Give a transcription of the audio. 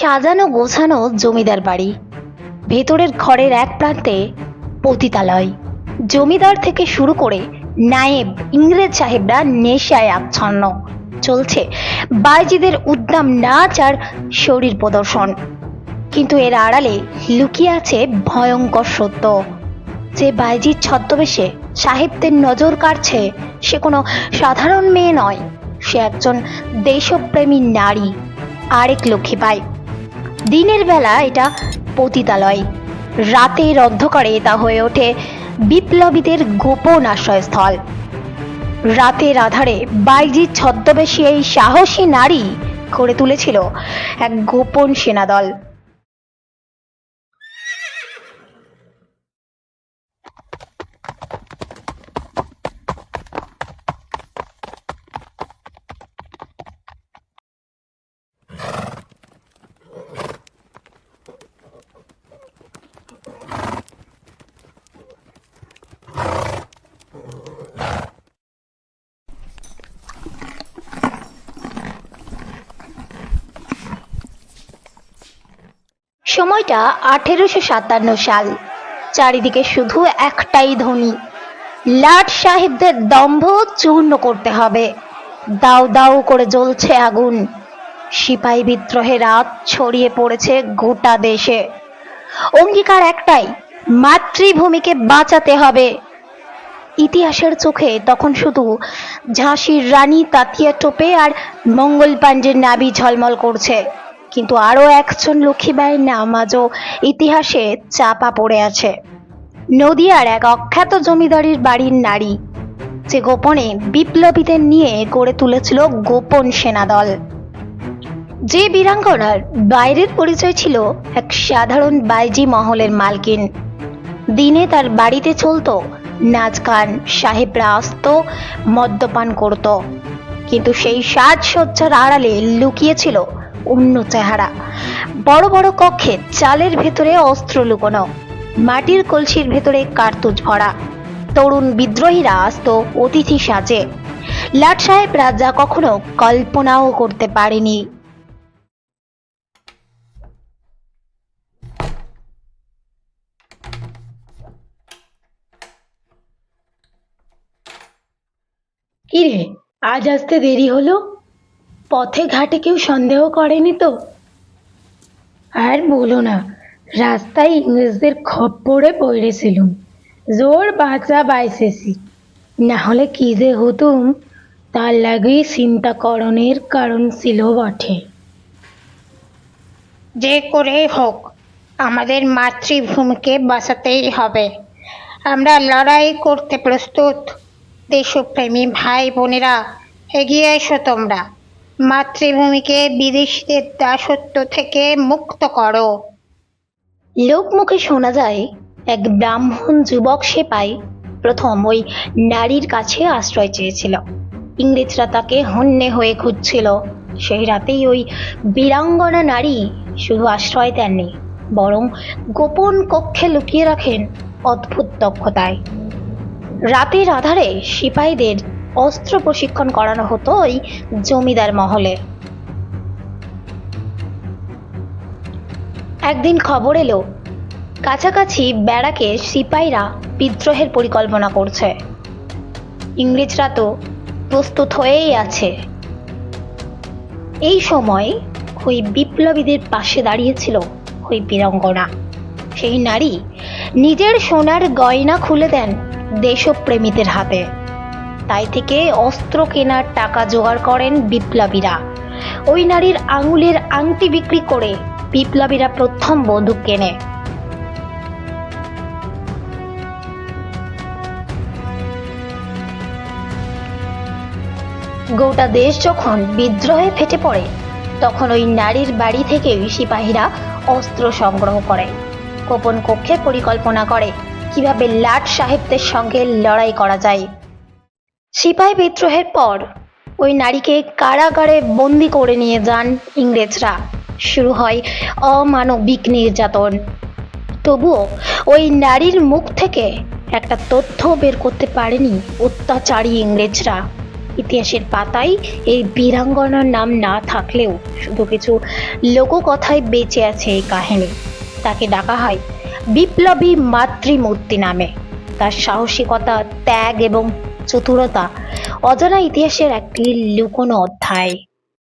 সাজানো গোছানো জমিদার বাড়ি। ভেতরের ঘরের এক প্রান্তে পতিতালয়। জমিদার থেকে শুরু করে নায়েব, ইংরেজ সাহেবরা নেশায় আচ্ছন্ন। চলছে বাইজিদের উদ্দাম নাচ আর শরীর প্রদর্শন। কিন্তু এর আড়ালে লুকিয়ে আছে ভয়ঙ্কর সত্য। যে বাইজির ছদ্মবেশে সাহেবদের নজর কাড়ছে, সে কোনো সাধারণ মেয়ে নয়। সে একজন দেশপ্রেমী নারী। আরেক লক্ষ্মী পায়। দিনের বেলা এটা পতিতালয়। রাতের অন্ধকারে তা হয়ে ওঠে বিপ্লবীদের গোপন আশ্রয়স্থল। রাতের আধারে বাইজির ছদ্মবেশী এই সাহসী নারী করে তুলেছিল এক গোপন সেনাদল। সময়টা আঠেরোশো সাতান্ন সাল। চারিদিকে শুধু একটাই ধ্বনি। লাট সাহেবদের দম্ভ চূর্ণ করতে হবে। দাউ দাউ করে জ্বলছে আগুন। সিপাহী বিদ্রোহের রাত ছড়িয়ে পড়েছে গোটা দেশে। অঙ্গীকার একটাই, মাতৃভূমিকে বাঁচাতে হবে। ইতিহাসের চোখে তখন শুধু ঝাঁসির রানী তাতিয়া টোপে আর মঙ্গল পাণ্ডের নাবি ঝলমল করছে। কিন্তু আরও একজন লক্ষ্মীবাইয়ের নাম আজও ইতিহাসে চাপা পড়ে আছে। নদিয়ার এক অখ্যাত জমিদারির বাড়ির নারী, যে গোপনে বিপ্লবীদের নিয়ে গড়ে তুলেছিল গোপন সেনাদল যে বীরাঙ্গনার বাইরের পরিচয় ছিল এক সাধারণ বাইজি মহলের মালকিন। দিনে তার বাড়িতে চলতো নাচ গান সাহেবরা আসত মদ্যপান করত। কিন্তু সেই সাজসজ্জার আড়ালে লুকিয়েছিল অন্য চেহারা। বড় বড় কক্ষে চালের ভেতরে অস্ত্র লুকোনো, মাটির কলসির ভেতরে কার্তুজ ভরা। তরুণ বিদ্রোহীরা আসত অতিথি সাজে। লাট সাহেবরা যা কখনো কল্পনাও করতে পারেনি। কিরে, আজ আসতে দেরি হলো? পথে ঘাটে কেউ সন্দেহ করেনি তো? আর বলো না, রাস্তায় ইংরেজদের খপ্পরে পড়েছিলুম। জোর বাঁচা বাইসেছি। না হলে কি যে হতুম, তার লাগেই চিন্তাকরণের কারণ ছিল বটে। যে করে হোক, আমাদের মাতৃভূমিকে বাঁচাতেই হবে। আমরা লড়াই করতে প্রস্তুত। দেশপ্রেমী ভাই বোনেরা এগিয়ে এসো তোমরা। মাতৃভূমিকে বিদেশিদের দাসত্ব থেকে মুক্ত করো। লোক মুখে শোনা যায়, এক ব্রাহ্মণ যুবক সেপাই প্রথম ওই নারীর কাছে আশ্রয় চেয়েছিল। ইংরেজরা তাকে হন্যে হয়ে খুঁজছিল। সেই রাতেই ওই বীরাঙ্গনা নারী শুধু আশ্রয় দেননি, বরং গোপন কক্ষে লুকিয়ে রাখেন অদ্ভুত দক্ষতায়। রাতের আধারে সিপাহীদের অস্ত্র প্রশিক্ষণ করানো হতো ওই জমিদার মহলে। একদিন খবর এলো, কাছাকাছি ব্যারাকে সিপাহীরা বিদ্রোহের পরিকল্পনা করছে। ইংরেজরা তো প্রস্তুত হয়েই আছে। এই সময় ওই বিপ্লবীদের পাশে দাঁড়িয়েছিল ওই বীরাঙ্গনা। সেই নারী নিজের সোনার গয়না খুলে দেন দেশপ্রেমীদের হাতে। তাই থেকে অস্ত্র কেনার টাকা জোগাড় করেন বিপ্লবীরা। ওই নারীর আঙুলের আংটি বিক্রি করে বিপ্লবীরা প্রথম বন্দুক কেনে। গোটা দেশ যখন বিদ্রোহে ফেটে পড়ে, তখন ওই নারীর বাড়ি থেকেই সিপাহীরা অস্ত্র সংগ্রহ করে। গোপন কক্ষে পরিকল্পনা করে কীভাবে লাট সাহেবদের সঙ্গে লড়াই করা যায়। সিপাহী বিদ্রোহের পর ওই নারীকে কারাগারে বন্দি করে নিয়ে যান ইংরেজরা। শুরু হয় অমানবিক নির্যাতন। তবুও ওই নারীর মুখ থেকে একটা তথ্য বের করতে পারেনি অত্যাচারী ইংরেজরা। ইতিহাসের পাতায় এই বীরাঙ্গনার নাম না থাকলেও শুধু কিছু লোককথায় বেঁচে আছে এই কাহিনী। তাকে ডাকা হয় বিপ্লবী মাতৃমূর্তি নামে। তার সাহসিকতা, ত্যাগ এবং চতুরতা। অজানা ইতিহাসের একটি লুকোনো অধ্যায়।